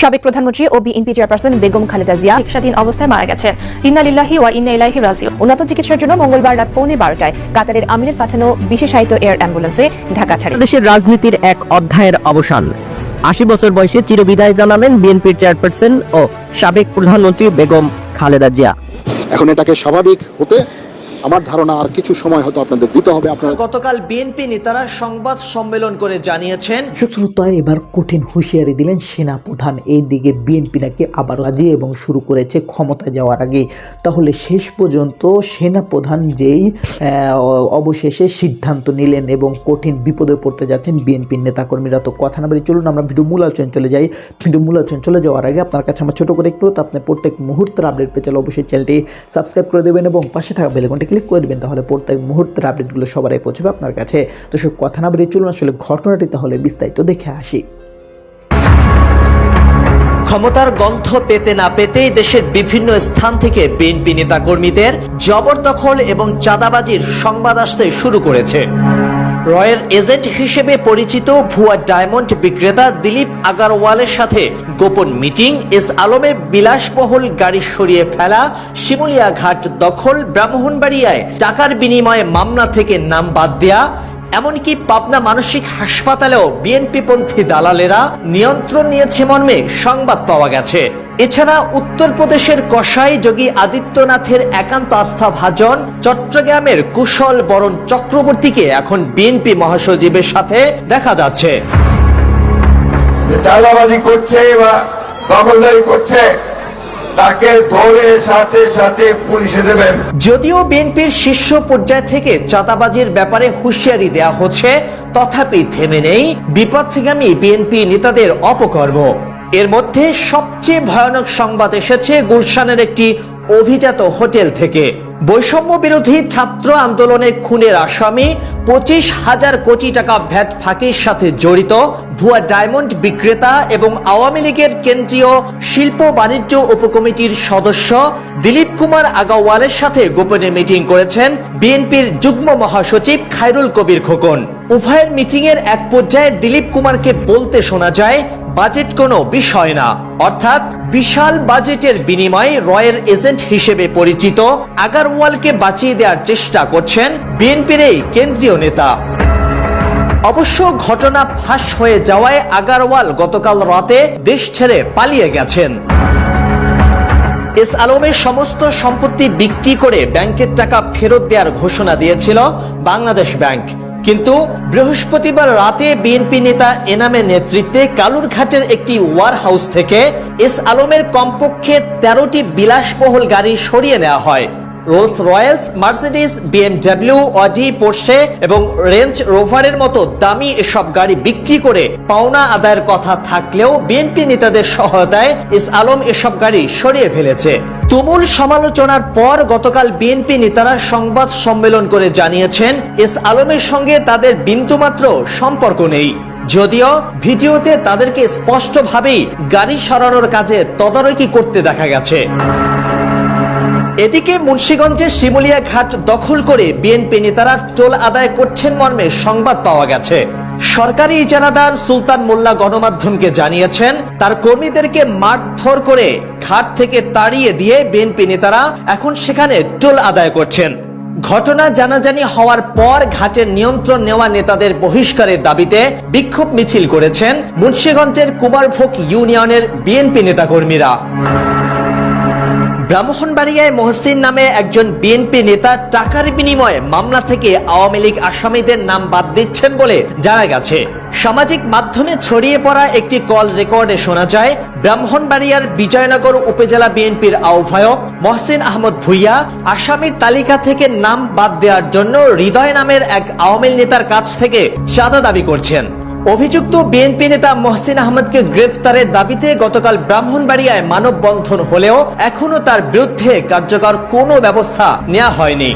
সাবেক প্রধানমন্ত্রী ও বিএনপি চেয়ারপারসন বেগম খালেদা জিয়া চিকিৎসাধীন অবস্থায় মারা গেছেন ইন্না লিল্লাহি ওয়া ইন্না ইলাইহি রাজিউন। উন্নত চিকিৎসার জন্য মঙ্গলবার রাত পৌনে বারোটায় কাতারের আমিনের পাঠানো বিশেষায়িত এয়ার অ্যাম্বুলেন্সে ঢাকা ছাড়ে। বাংলাদেশের রাজনীতির এক অধ্যায়ের অবসান। আশি বছর বয়সে চিরবিদায় জানালেন বিএনপির চেয়ারপারসন ও সাবেক প্রধানমন্ত্রী বেগম খালেদা জিয়া। এখন এটাকে স্বাভাবিক হতে আমার ধারণা আর কিছু সময় হয়তো আপনাদের দিতে হবে আপনারা গতকাল বিএনপি নেতারা সংবাদ সম্মেলন করে জানিয়েছেন সুশ্রুতা এবার কঠিন হুঁশিয়ারি দিলেন সেনা প্রধান এই দিকে বিএনপি নাকি আবার রাজি এবং শুরু করেছে ক্ষমতা যাওয়ার আগে। তাহলে শেষ পর্যন্ত সেনা প্রধান যেই অবশেষে সিদ্ধান্ত নিলেন এবং কঠিন বিপদে পড়তে যাচ্ছেন বিএনপির নেতাকর্মীরা। তো কথা না বলে চলুন আমরা ভিডিও মূল আলোচনা চলে যাই। ভিডিও মূল আলোচনা চলে যাওয়ার আগে আপনার কাছে আমার ছোট করে একটু তো আপনি প্রত্যেক মুহূর্তের আপডেট পেয়ে চলে অবশ্যই চ্যানেলটি সাবস্ক্রাইব করে দেবেন এবং পাশে থাকা বেলকনটি ক্লিক করে দেবেন, তাহলে প্রত্যেক মুহূর্তের আপডেটগুলো সবার পৌঁছবে আপনার কাছে। তো সব কথা না বেরিয়ে চলুন আসলে ঘটনাটি, তাহলে বিস্তারিত দেখে আসি। ক্ষমতার গন্ধ পেতে না পেতেই দেশের বিভিন্ন স্থান থেকে বিএনপি নেতাকর্মীদের জবরদখল এবং চাঁদাবাজির সংবাদ আসতে শুরু করেছে। রয়ের এজেন্ট হিসেবে পরিচিত ভুয়া ডায়মন্ড বিক্রেতা দিলীপ আগারওয়ালের সাথে গোপন মিটিং, এস আলমের বিলাসবহুল গাড়ি সরিয়ে ফেলা শিমুলিয়া ঘাট দখল, ব্রাহ্মণবাড়িয়ায় টাকার বিনিময়ে মামলা থেকে নাম বাদ দেয়া এমনকি পাবনা মানসিক হাসপাতালেও বিএনপি পন্থী দালালেরা নিয়ন্ত্রণ নিয়েছে মর্মে সংবাদ পাওয়া গেছে। এছাড়া উত্তরপ্রদেশের কসাই যোগী আদিত্যনাথের একান্ত আস্থা ভাজন চট্টগ্রামের কুশল বরণ চক্রবর্তীকে এখন বিএনপি মহাসচিবের সাথে দেখা যাচ্ছে। চাঁদাবাজি করছে বা করছে তাকে ধরে সাথে সাথে পুলিশে দেবেন। যদিও বিএনপির শীর্ষ পর্যায় থেকে চাঁদাবাজির ব্যাপারে হুঁশিয়ারি দেয়া হচ্ছে, তথাপি থেমে নেই বিপদগামী বিএনপি নেতাদের অপকর্ম। এর মধ্যে সবচেয়ে ভয়ানক সংবাদ এসেছে গুলশানের একটি অভিজাত হোটেল থেকে। বৈষম্য বিরোধী ছাত্র আন্দোলনে খুনের আসামি পঁচিশ হাজার কোটি টাকা ভ্যাট ফাঁকির সাথে জড়িত ভুয়া ডায়মন্ড বিক্রেতা এবং আওয়ামী লীগের কেন্দ্রীয় শিল্প বাণিজ্য উপকমিটির সদস্য দিলীপ কুমার আগাওয়ালের সাথে গোপনে মিটিং করেছেন বিএনপির যুগ্ম মহাসচিব খায়রুল কবির খোকন। উভয়ের মিটিং এর এক পর্যায়ে দিলীপ কুমারকে বলতে শোনা যায়, বাজেট কোনো বিষয় না। অর্থাৎ বিশাল বাজেটের বিনিময়ে রয়ের এজেন্ট হিসেবে পরিচিত আগারওয়ালকে বাঁচিয়ে দেওয়ার চেষ্টা করছেন বিএনপির এই কেন্দ্রীয় নেতা। অবশ্য ঘটনা ফাঁস হয়ে যাওয়ায় আগারওয়াল গতকাল রাতে দেশ ছেড়ে পালিয়ে গেছেন। এস আলমের সমস্ত সম্পত্তি বিক্রি করে ব্যাংকের টাকা ফেরত দেওয়ার ঘোষণা দিয়েছিল বাংলাদেশ ব্যাংক। কিন্তু বৃহস্পতিবার রাতে বিএনপি নেতা এনামের নেতৃত্বে কালুরঘাটের একটি ওয়ার হাউস থেকে এস আলমের কমপক্ষে তেরোটি বিলাসবহুল গাড়ি সরিয়ে নেওয়া হয়। Rolls Royce Mercedes BMW Audi Porsche এবং রেঞ্জ রোভারের মতো দামি এসব গাড়ি বিক্রি করে পাওনা আদায়ের কথা থাকলেও বিএনপি নেতাদের সহায়তায় এস আলম এসব গাড়ি সরিয়ে ফেলেছে। তুমুল সমালোচনার পর গতকাল বিএনপি নেতারা সংবাদ সম্মেলন করে জানিয়েছেন এস আলমের সঙ্গে তাদের বিন্দুমাত্র সম্পর্ক নেই। যদিও ভিডিওতে তাদেরকে স্পষ্টভাবেই গাড়ি সরানোর কাজে তদারকি করতে দেখা গেছে। এদিকে মুন্সিগঞ্জের শিমুলিয়া ঘাট দখল করে বিএনপি নেতারা টোল আদায় করছেন মর্মে সংবাদ পাওয়া গেছে। সরকারি ইজারাদার সুলতান মোল্লা গণমাধ্যমকে জানিয়েছেন, তার কর্মীদেরকে মারধর করে ঘাট থেকে তাড়িয়ে দিয়ে বিএনপি নেতারা এখন সেখানে টোল আদায় করছেন। ঘটনা জানাজানি হওয়ার পর ঘাটের নিয়ন্ত্রণ নেওয়া নেতাদের বহিষ্কারের দাবিতে বিক্ষোভ মিছিল করেছেন মুন্সিগঞ্জের কুমারভোগ ইউনিয়নের বিএনপি নেতাকর্মীরা। ব্রাহ্মণবাড়িয়ায় মহসিন নামে একজন বিএনপি নেতা টাকার বিনিময়ে মামলা থেকে আওয়ামী লীগ আসামিদের নাম বাদ দিচ্ছেন বলে জানা গেছে। সামাজিক মাধ্যমে ছড়িয়ে পড়া একটি কল রেকর্ডে শোনা যায়, ব্রাহ্মণবাড়িয়ার বিজয়নগর উপজেলা বিএনপির আহ্বায়ক মহসিন আহমদ ভুইয়া আসামির তালিকা থেকে নাম বাদ দেওয়ার জন্য হৃদয় নামের এক আওয়ামী নেতার কাছ থেকে চাঁদা দাবি করছেন। অভিযুক্ত বিএনপি নেতা মহসিন আহমদকে গ্রেফতারের দাবিতে গতকাল ব্রাহ্মণবাড়িয়ায় মানববন্ধন হলেও এখনও তার বিরুদ্ধে কার্যকর কোনো ব্যবস্থা নেওয়া হয়নি।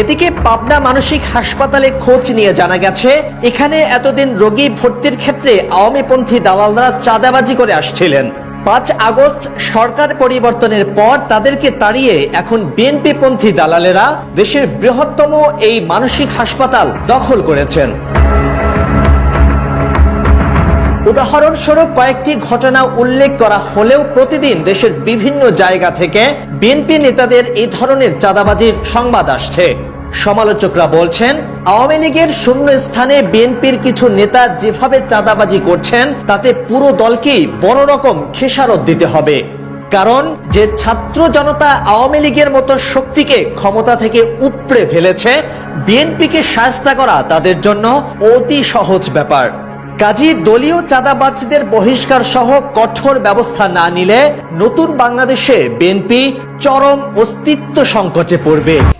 এদিকে পাবনা মানসিক হাসপাতালে খোঁজ নিয়ে জানা গেছে, এখানে এতদিন রোগী ভর্তির ক্ষেত্রে আওয়ামীপন্থী দালালরা চাঁদাবাজি করে আসছিলেন। পাঁচ আগস্ট সরকার পরিবর্তনের পর তাদেরকে তাড়িয়ে এখন বিএনপি পন্থী দালালেরা দেশের বৃহত্তম এই মানসিক হাসপাতাল দখল করেছেন। উদাহরণস্বরূপ কয়েকটি ঘটনা উল্লেখ করা হলেও প্রতিদিন দেশের বিভিন্ন জায়গা থেকে বিএনপি নেতাদের এই ধরনের চাঁদাবাজির সংবাদ আসছে। সমালোচকরা বলছেন, আওয়ামী লীগের শূন্য স্থানে বিএনপির কিছু নেতা যেভাবে চাঁদাবাজি করছেন, তাতে পুরো দলকেই বড় রকম খেসারত দিতে হবে। কারণ, যে ছাত্র জনতা আওয়ামী লীগের মতো শক্তিকে ক্ষমতা থেকে উপড়ে ফেলেছে, বিএনপিকে সায়স্তা করা তাদের জন্য অতি সহজ ব্যাপার। কাজী দলীয় চাঁদাবাজদের বহিষ্কার সহ কঠোর ব্যবস্থা না নিলে নতুন বাংলাদেশে বিএনপি চরম অস্তিত্ব সংকটে পড়বে।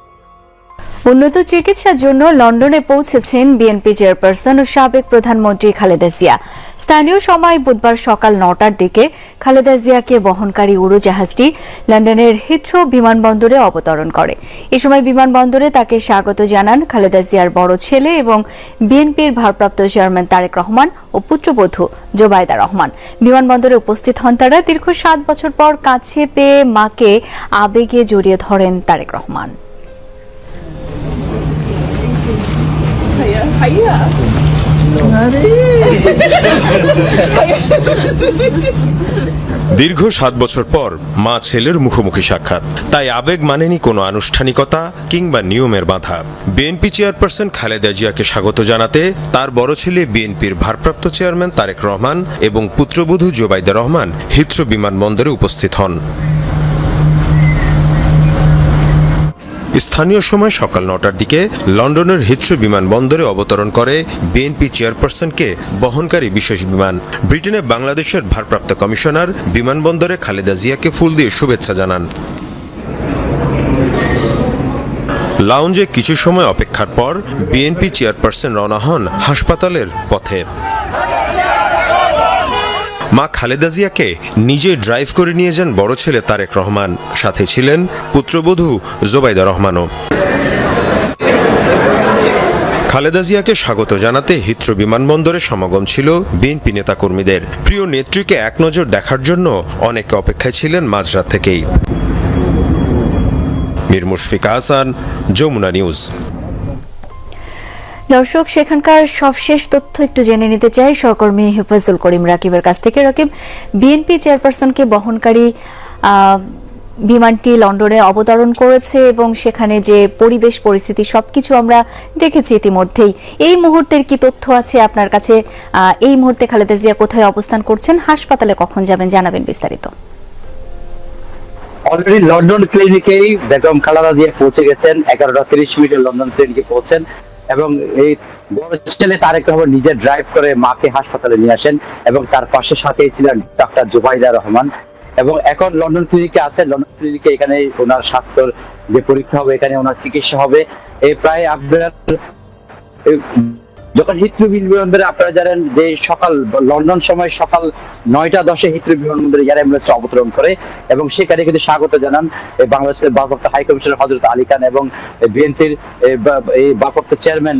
উন্নত চিকিৎসার জন্য লন্ডনে পৌঁছেছেন বিএনপি চেয়ারপারসন ও সাবেক প্রধানমন্ত্রী খালেদা জিয়া। স্থানীয় সময় বুধবার সকাল নটার দিকে খালেদা জিয়াকে বহনকারী উড়োজাহাজটি লন্ডনের হিথ্রো বিমানবন্দরে অবতরণ করে। এ সময় বিমানবন্দরে তাকে স্বাগত জানান খালেদা জিয়ার বড় ছেলে এবং বিএনপির ভারপ্রাপ্ত চেয়ারম্যান তারেক রহমান ও পুত্রবধূ জোবায়দা রহমান। বিমানবন্দরে উপস্থিত হন তারা দীর্ঘ সাত বছর পর কাছে পেয়ে মাকে আবেগে জড়িয়ে ধরেন তারেক রহমান। দীর্ঘ সাত বছর পর মা ছেলের মুখোমুখি সাক্ষাৎ। তাই আবেগ মানেনি কোনো আনুষ্ঠানিকতা কিংবা নিয়মের বাধা। বিএনপি চেয়ারপারসন খালেদা জিয়াকে স্বাগত জানাতে তার বড় ছেলে বিএনপির ভারপ্রাপ্ত চেয়ারম্যান তারেক রহমান এবং পুত্রবধূ জোবাইদা রহমান হিথ্রো বিমানবন্দরে উপস্থিত হন। স্থানীয় সময় সকাল নটার দিকে লন্ডনের হিথ্রো বিমানবন্দরে অবতরণ করে বিএনপি চেয়ারপারসনকে বহনকারী বিশেষ বিমান। ব্রিটেনে বাংলাদেশের ভারপ্রাপ্ত কমিশনার বিমানবন্দরে খালেদা জিয়াকে ফুল দিয়ে শুভেচ্ছা জানান। লাউঞ্জে কিছু সময় অপেক্ষার পর বিএনপি চেয়ারপারসন রওনা হন হাসপাতালের পথে। মা খালেদা জিয়াকে নিজে ড্রাইভ করে নিয়ে যান বড় ছেলে তারেক রহমান। সাথে ছিলেন পুত্রবধূ জোবাইদা রহমানও। খালেদা জিয়াকে স্বাগত জানাতে হিথ্রো বিমানবন্দরে সমাগম ছিল বিএনপি নেতাকর্মীদের। প্রিয় নেত্রীকে এক নজর দেখার জন্য অনেকে অপেক্ষায় ছিলেন মাঝরাত থেকেই। মীর মুশফিক আহসান, যমুনা নিউজ। দর্শক, সেখানকার সবশেষ তথ্য একটু জেনে নিতে চাই। সহকর্মী হেফাজুল করিম রাকিবের কাছ থেকে। রাকিব বিএনপি চেয়ারপারসনকে বহনকারী বিমানটি লন্ডনে অবতরণ করেছে এবং সেখানে যে পরিবেশ, পরিস্থিতি সবকিছু আমরা দেখেছি ইতিমধ্যেই। এই মুহূর্তের কি তথ্য আছে আপনার কাছে? এই মুহূর্তে খালেদা জিয়া কোথায় অবস্থান করছেন? হাসপাতালে কখন যাবেন জানাবেন বিস্তারিত। অলরেডি লন্ডন ক্লিনিকেই বেগম খালাদা দিয়ে পৌঁছে গেছেন। এগারোটা তিরিশ মিনিটে লন্ডন ক্লিনিকে পৌঁছেন। এবং এই বড় ছেলে তারেক রহমান নিজে ড্রাইভ করে মাকে হাসপাতালে নিয়ে আসেন এবং তার পাশে সাথেই ছিলেন ডাক্তার জুবাইদা রহমান। এবং এখন লন্ডন ক্লিনিকে আছে, লন্ডন ক্লিনিকে এখানে ওনার স্বাস্থ্যর যে পরীক্ষা হবে, এখানে ওনার চিকিৎসা হবে। এই প্রায় আপনার যখন হিথ্রো বিমানবন্দরে আপনারা জানেন যে সকাল লন্ডন সময় সকাল নয়টা দশে হিথ্রো বিমানবন্দরে এয়ার অ্যাম্বুলেন্স অবতরণ করে, এবং সেখানে কিন্তু স্বাগত জানান বাংলাদেশের ভারপ্রাপ্ত হাই কমিশনার হজরত আলী খান এবং বিএনপির এই ভারপ্রাপ্ত চেয়ারম্যান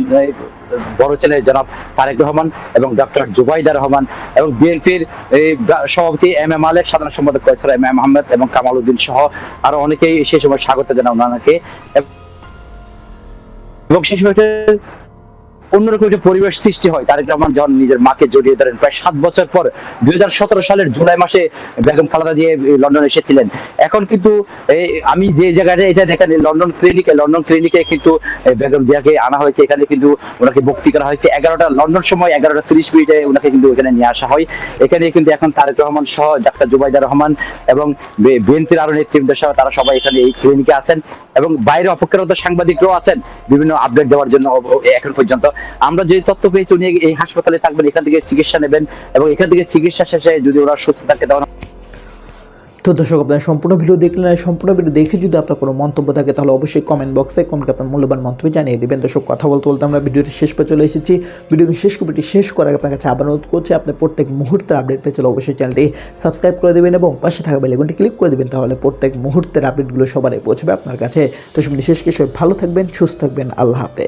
বড় ছেলে জনাব তারেক রহমান এবং ডক্টর জুবাইদা রহমান এবং বিএনপির সভাপতি এম এ মালেক, সাধারণ সম্পাদক কয়েসর এম এম আহমেদ এবং কামাল উদ্দিন সহ আরও অনেকেই সেই সময় স্বাগত জানান ওনাকে। এবং সেই সময় অন্যরকম একটা পরিবেশ সৃষ্টি হয়, তারেক রহমান যখন নিজের মাকে জড়িয়ে ধরেন, প্রায় সাত বছর পর দু হাজার সতেরো সালের জুলাই মাসে বেগম খালেদা দিয়ে লন্ডন এসেছিলেন। এখন কিন্তু আমি যে জায়গাটা, এটা দেখেন লন্ডন ক্লিনিকে লন্ডন ক্লিনিকে কিন্তু বেগম জিয়াকে আনা হয়েছে। এখানে কিন্তু ওনাকে ভক্তি করা হয়েছে। এগারোটা, লন্ডন সময় এগারোটা তিরিশ মিনিটে ওনাকে কিন্তু এখানে নিয়ে আসা হয়। এখানে কিন্তু এখন তারেক রহমান সহ ডাক্তার জুবাইদা রহমান এবং বিএনপির আরও নেতৃবৃন্দ সহ তারা সবাই এখানে এই ক্লিনিকে আছেন এবং বাইরে অপেক্ষারত সাংবাদিকরাও আছেন। বিভিন্ন আপডেট দেওয়ার জন্য এখন পর্যন্ত। আমরা যে তথ্য পেয়েছি, উনি এই হাসপাতালে থাকবেন, এখান থেকে চিকিৎসা নেবেন এবং এখান থেকে চিকিৎসা শেষে যদি ওরা সুস্থ থাকে তখন তো দর্শক, আপনারা সম্পূর্ণ ভিডিও দেখলেন আর সম্পূর্ণ ভিডিও দেখে যদি আপনার কোনো মন্তব্য থাকে, তাহলে অবশ্যই কমেন্ট বক্সে কমেন্ট আপনার মূল্যবান মন্তব্য জানিয়ে দেবেন। দর্শক, কথা বলতে বলতে আমরা ভিডিওটি শেষ পর চলে এসেছি। ভিডিওটি শেষ কপিটি শেষ করার আপনার কাছে আবার অনুরোধ করছি, আপনি প্রত্যেক মুহূর্তের আপডেট পেয়ে চলে অবশ্যই চ্যানেলটি সাবস্ক্রাইব করে দেবেন এবং পাশে থাকা বেলেগনটি ক্লিক করে দেবেন, তাহলে প্রত্যেক মুহূর্তের আপডেটগুলো সবারই পৌঁছবে আপনার কাছে। তো সব শেষ কিছু ভালো থাকবেন, সুস্থ থাকবেন, আল্লাহ হাফেজ।